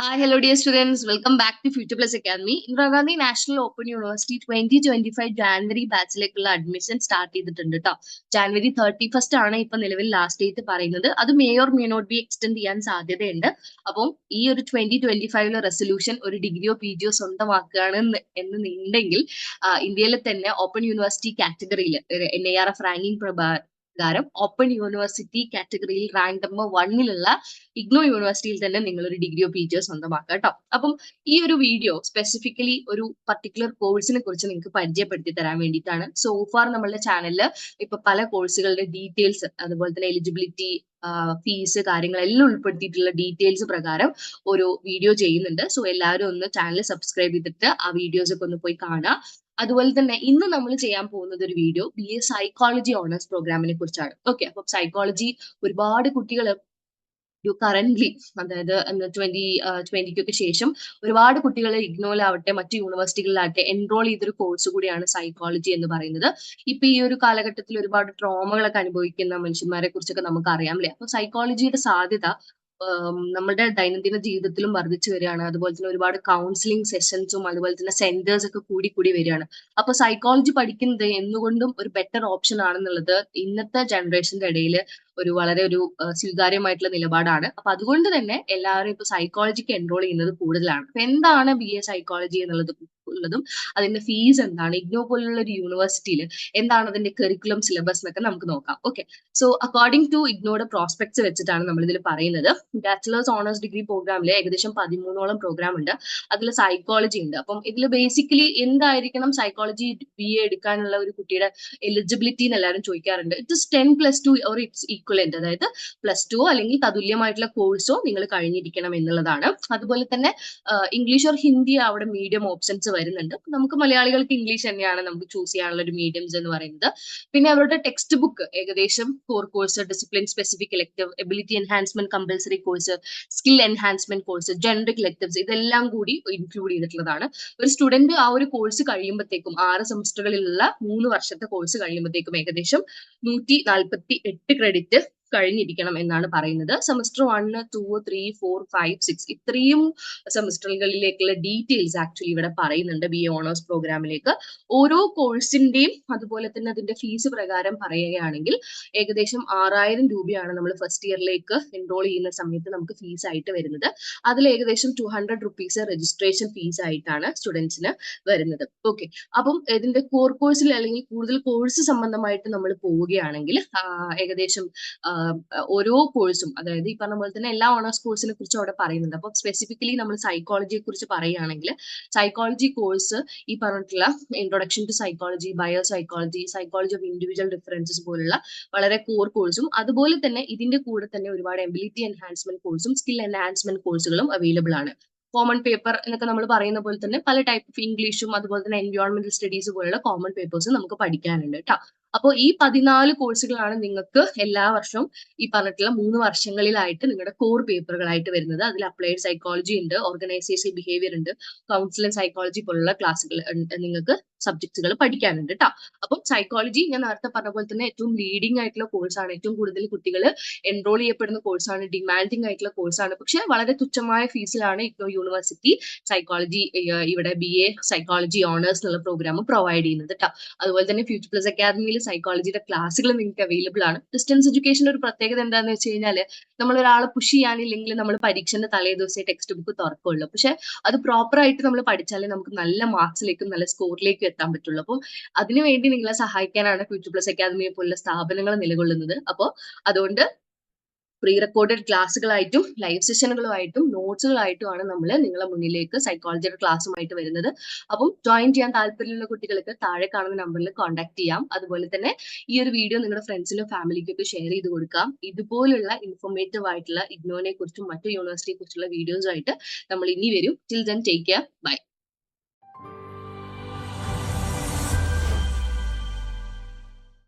Hi, hello dear students. Welcome back to Future Plus Academy. Indira Gandhi National Open University twenty twenty five January ബാച്ചിലേക്കുള്ള admission start ചെയ്തിട്ടുണ്ട് കേട്ടോ January thirty first ആണ് ഇപ്പൊ നിലവിൽ last date പറയുന്നത് അത് may or may not be extend ചെയ്യാൻ സാധ്യതയുണ്ട് അപ്പം ഈ ഒരു ട്വന്റി ട്വന്റി ഫൈവിലെ റെസൊല്യൂഷൻ ഒരു ഡിഗ്രിയോ പി ജിയോ സ്വന്തമാക്കുകയാണ് എന്ന് ഉണ്ടെങ്കിൽ ഇന്ത്യയിലെ തന്നെ ഓപ്പൺ യൂണിവേഴ്സിറ്റി കാറ്റഗറിയിൽ N I R F ranking പ്രകാരം ഓപ്പൺ യൂണിവേഴ്സിറ്റി കാറ്റഗറിയിൽ റാങ്ക് നമ്പർ വണ്ണിലുള്ള ഇഗ്നോ യൂണിവേഴ്സിറ്റിയിൽ തന്നെ നിങ്ങൾ ഒരു ഡിഗ്രിയോ പി ജിയോ സ്വന്തമാക്കുക കേട്ടോ അപ്പം ഈ ഒരു വീഡിയോ സ്പെസിഫിക്കലി ഒരു പർട്ടിക്കുലർ കോഴ്സിനെ കുറിച്ച് നിങ്ങൾക്ക് പരിചയപ്പെടുത്തി തരാൻ വേണ്ടിയിട്ടാണ്. സോ ഫാർ നമ്മളുടെ ചാനലിൽ ഇപ്പൊ പല കോഴ്സുകളുടെ ഡീറ്റെയിൽസ് അതുപോലെ തന്നെ എലിജിബിലിറ്റി ഫീസ് കാര്യങ്ങളെല്ലാം ഉൾപ്പെടുത്തിയിട്ടുള്ള ഡീറ്റെയിൽസ് പ്രകാരം ഒരു വീഡിയോ ചെയ്യുന്നുണ്ട്. സോ എല്ലാവരും ഒന്ന് ചാനൽ സബ്സ്ക്രൈബ് ചെയ്തിട്ട് ആ വീഡിയോസ് ഒക്കെ ഒന്ന് പോയി കാണുക. അതുപോലെ തന്നെ ഇന്ന് നമ്മൾ ചെയ്യാൻ പോകുന്നത് ഒരു video B A psychology honours പ്രോഗ്രാമിനെ കുറിച്ചാണ്. ഓക്കെ അപ്പൊ സൈക്കോളജി ഒരുപാട് കുട്ടികൾ കറന്റ്ലി അതായത് ട്വന്റി ട്വന്റിക്കൊക്കെ ശേഷം ഒരുപാട് കുട്ടികൾ ഇഗ്നോയിലാവട്ടെ മറ്റു യൂണിവേഴ്സിറ്റികളിലാവട്ടെ എൻറോൾ ചെയ്തൊരു കോഴ്സ് കൂടിയാണ് സൈക്കോളജി എന്ന് പറയുന്നത്. ഇപ്പൊ ഈ ഒരു കാലഘട്ടത്തിൽ ഒരുപാട് ട്രോമകളൊക്കെ അനുഭവിക്കുന്ന മനുഷ്യന്മാരെ കുറിച്ചൊക്കെ നമുക്ക് അറിയാം അല്ലേ? അപ്പൊ സൈക്കോളജിയുടെ സാധ്യത നമ്മുടെ ദൈനംദിന ജീവിതത്തിലും വർദ്ധിച്ചു വരികയാണ്. അതുപോലെ തന്നെ ഒരുപാട് കൗൺസിലിംഗ് സെഷൻസും അതുപോലെ തന്നെ സെന്റേഴ്സ് ഒക്കെ കൂടി കൂടി വരികയാണ്. അപ്പൊ സൈക്കോളജി പഠിക്കുന്നത് എന്നുകൊണ്ടും ഒരു ബെറ്റർ ഓപ്ഷൻ ആണെന്നുള്ളത് ഇന്നത്തെ ജനറേഷന്റെ ഇടയിൽ ഒരു വളരെ ഒരു സ്വീകാര്യമായിട്ടുള്ള നിലപാടാണ്. അപ്പൊ അതുകൊണ്ട് തന്നെ എല്ലാവരും ഇപ്പൊ സൈക്കോളജിക്ക് എൻറോൾ ചെയ്യുന്നത് കൂടുതലാണ്. അപ്പൊ എന്താണ് ബി എ സൈക്കോളജി എന്നുള്ളത്? ഉള്ളതും അതിന്റെ ഫീസ് എന്താണ് ഇഗ്നോ പോലുള്ള ഒരു യൂണിവേഴ്സിറ്റിയിൽ എന്താണ് അതിന്റെ കരിക്കുലം സിലബസ് എന്നൊക്കെ നമുക്ക് നോക്കാം. ഓക്കെ സോ അക്കോർഡിംഗ് ടു ഇഗ്നോയുടെ പ്രോസ്പെക്ട്സ് വെച്ചിട്ടാണ് നമ്മൾ ഇതിൽ പറയുന്നത്. ബാച്ചിലേഴ്സ് ഓണേഴ്സ് ഡിഗ്രി പ്രോഗ്രാമിൽ ഏകദേശം പതിമൂന്നോളം പ്രോഗ്രാം ഉണ്ട്. അതിൽ സൈക്കോളജി ഉണ്ട്. അപ്പം ഇതിൽ ബേസിക്കലി എന്തായിരിക്കണം സൈക്കോളജി ബി എ എടുക്കാനുള്ള ഒരു കുട്ടിയുടെ എലിജിബിലിറ്റി എന്ന് എല്ലാവരും ചോദിക്കാറുണ്ട്. It's ten plus two or its equivalent അതായത് പ്ലസ് ടു അല്ലെങ്കിൽ തതുല്യമായിട്ടുള്ള കോഴ്സോ നിങ്ങൾ കഴിഞ്ഞിരിക്കണം എന്നുള്ളതാണ്. അതുപോലെ തന്നെ ഇംഗ്ലീഷ് ഓർ ഹിന്ദി അവിടെ മീഡിയം ഓപ്ഷൻസ് വരുന്നുണ്ട്. നമുക്ക് മലയാളികൾക്ക് ഇംഗ്ലീഷ് തന്നെയാണ് നമുക്ക് ചൂസ് ചെയ്യാനുള്ള ഒരു മീഡിയംസ് എന്ന് പറയുന്നത്. പിന്നെ അവരുടെ ടെക്സ്റ്റ് ബുക്ക് ഏകദേശം core course discipline specific elective ability enhancement compulsory course skill enhancement course generic electives ഇതെല്ലാം കൂടി ഇൻക്ലൂഡ് ചെയ്തിട്ടുള്ളതാണ്. ഒരു സ്റ്റുഡന്റ് ആ ഒരു കോഴ്സ് കഴിയുമ്പോഴത്തേക്കും ആറ് സെമസ്റ്ററുകളിലുള്ള മൂന്ന് വർഷത്തെ കോഴ്സ് കഴിയുമ്പോഴത്തേക്കും ഏകദേശം നൂറ്റി നാൽപ്പത്തി എട്ട് ക്രെഡിറ്റ് കഴിഞ്ഞിരിക്കണം എന്നാണ് പറയുന്നത്. Semester one two three four five six ഇത്രയും സെമസ്റ്ററുകളിലേക്കുള്ള ഡീറ്റെയിൽസ് ആക്ച്വലി ഇവിടെ പറയുന്നുണ്ട് ബി ഓണേഴ്സ് പ്രോഗ്രാമിലേക്ക് ഓരോ കോഴ്സിന്റെയും അതുപോലെ തന്നെ അതിന്റെ ഫീസ് പ്രകാരം പറയുകയാണെങ്കിൽ ഏകദേശം ആറായിരം രൂപയാണ് നമ്മൾ ഫസ്റ്റ് ഇയറിലേക്ക് എൻറോൾ ചെയ്യുന്ന സമയത്ത് നമുക്ക് ഫീസ് ആയിട്ട് വരുന്നത്. അതിൽ ഏകദേശം two hundred rupees registration fees ആയിട്ടാണ് സ്റ്റുഡൻസിന് വരുന്നത്. ഓക്കെ അപ്പം ഇതിന്റെ കോർ കോഴ്സിൽ അല്ലെങ്കിൽ കൂടുതൽ കോഴ്സ് സംബന്ധമായിട്ട് നമ്മൾ പോവുകയാണെങ്കിൽ ഏകദേശം ഓരോ കോഴ്സും അതായത് ഈ പറഞ്ഞ പോലെ തന്നെ എല്ലാ ഓണേഴ്സ് കോഴ്സിനെ കുറിച്ച് അവിടെ പറയുന്നുണ്ട്. അപ്പൊ സ്പെസിഫിക്കലി നമ്മൾ സൈക്കോളജിയെ കുറിച്ച് പറയുകയാണെങ്കിൽ സൈക്കോളജി കോഴ്സ് ഈ പറഞ്ഞിട്ടുള്ള introduction to psychology bio psychology psychology of individual differences പോലുള്ള വളരെ കോർ കോഴ്സും അതുപോലെ തന്നെ ഇതിന്റെ കൂടെ തന്നെ ഒരുപാട് എബിലിറ്റി എൻഹാൻസ്മെന്റ് കോഴ്സും സ്കിൽ എൻഹാൻസ്മെന്റ് കോഴ്സുകളും അവൈലബിൾ ആണ്. കോമൺ പേപ്പർ എന്നൊക്കെ നമ്മൾ പറയുന്ന പോലെ തന്നെ പല ടൈപ്പ് ഓഫ് ഇംഗ്ലീഷും അതുപോലെ തന്നെ എൻവയോൺമെന്റൽ സ്റ്റഡീസ് പോലുള്ള കോമൺ പേപ്പേഴ്സ് നമുക്ക് പഠിക്കാനുണ്ട് കേട്ടോ അപ്പോൾ ഈ പതിനാല് കോഴ്സുകളാണ് നിങ്ങൾക്ക് എല്ലാ വർഷവും ഈ പറഞ്ഞിട്ടുള്ള മൂന്ന് വർഷങ്ങളിലായിട്ട് നിങ്ങളുടെ കോർ പേപ്പറുകളായിട്ട് വരുന്നത്. അതിൽ അപ്ലൈഡ് സൈക്കോളജി ഉണ്ട് ഓർഗനൈസേഷൻ ബിഹേവിയർ ഉണ്ട് കൗൺസിലിംഗ് സൈക്കോളജി പോലുള്ള ക്ലാസ്സുകൾ നിങ്ങൾക്ക് സബ്ജക്ട്സുകൾ പഠിക്കാനുണ്ട് കേട്ടോ അപ്പം സൈക്കോളജി ഞാൻ നേരത്തെ പറഞ്ഞ പോലെ തന്നെ ഏറ്റവും ലീഡിംഗ് ആയിട്ടുള്ള കോഴ്സാണ് ഏറ്റവും കൂടുതൽ കുട്ടികൾ എൻറോൾ ചെയ്യപ്പെടുന്ന കോഴ്സാണ് ഡിമാൻഡിംഗ് ആയിട്ടുള്ള കോഴ്സാണ് പക്ഷെ വളരെ തുച്ഛമായ ഫീസിലാണ് ഇഗ്നോ യൂണിവേഴ്സിറ്റി സൈക്കോളജി ഇവിടെ ബി എ സൈക്കോളജി ഓണേഴ്സ് എന്നുള്ള പ്രോഗ്രാം പ്രൊവൈഡ് ചെയ്യുന്നത് കേട്ടോ അതുപോലെ തന്നെ ഫ്യൂച്ചർ പ്ലസ് അക്കാദമിയിൽ സൈക്കോളജിയുടെ ക്ലാസ്സുകൾ നിങ്ങൾക്ക് അവൈലബിൾ ആണ്. ഡിസ്റ്റൻസ് എഡ്യൂക്കേഷന്റെ ഒരു പ്രത്യേകത എന്താണെന്ന് വെച്ച് കഴിഞ്ഞാൽ നമ്മൾ ഒരാളെ പുഷ് ചെയ്യാനില്ലെങ്കിൽ നമ്മൾ പരീക്ഷന്റെ തലേ ദിവസമേ ടെക്സ്റ്റ് ബുക്ക് തുറക്കുള്ളൂ. പക്ഷെ അത് പ്രോപ്പർ ആയിട്ട് നമ്മൾ പഠിച്ചാലേ നമുക്ക് നല്ല മാർക്സിലേക്കും നല്ല സ്കോറിലേക്കും എത്താൻ പറ്റുള്ളൂ. അപ്പോൾ അതിനുവേണ്ടി നിങ്ങളെ സഹായിക്കാനാണ് ഫ്യൂച്ചർ പ്ലസ് അക്കാദമിയെ പോലുള്ള സ്ഥാപനങ്ങൾ നിലകൊള്ളുന്നത്. അപ്പോൾ അതുകൊണ്ട് പ്രീ റെക്കോർഡഡ് ക്ലാസ്സുകളായിട്ടും ലൈവ് സെഷനുകളുമായിട്ടും നോട്ട്സുകളായിട്ടുമാണ് നമ്മൾ നിങ്ങളെ മുന്നിലേക്ക് സൈക്കോളജിയുടെ ക്ലാസ്സുമായിട്ട് വരുന്നത്. അപ്പം ജോയിൻ ചെയ്യാൻ താല്പര്യമുള്ള കുട്ടികൾക്ക് താഴെ കാണുന്ന നമ്പറിൽ കോൺടാക്ട് ചെയ്യാം. അതുപോലെ തന്നെ ഈ ഒരു വീഡിയോ നിങ്ങളുടെ ഫ്രണ്ട്സിനും ഫാമിലിക്കും ഒക്കെ ഷെയർ ചെയ്ത് കൊടുക്കാം. ഇതുപോലുള്ള ഇൻഫോർമേറ്റീവ് ആയിട്ടുള്ള ഇഗ്നോനെ കുറിച്ചും മറ്റു യൂണിവേഴ്സിറ്റിയെ കുറിച്ചുള്ള വീഡിയോസുമായിട്ട് നമ്മൾ ഇനി വരും. Till then take care bye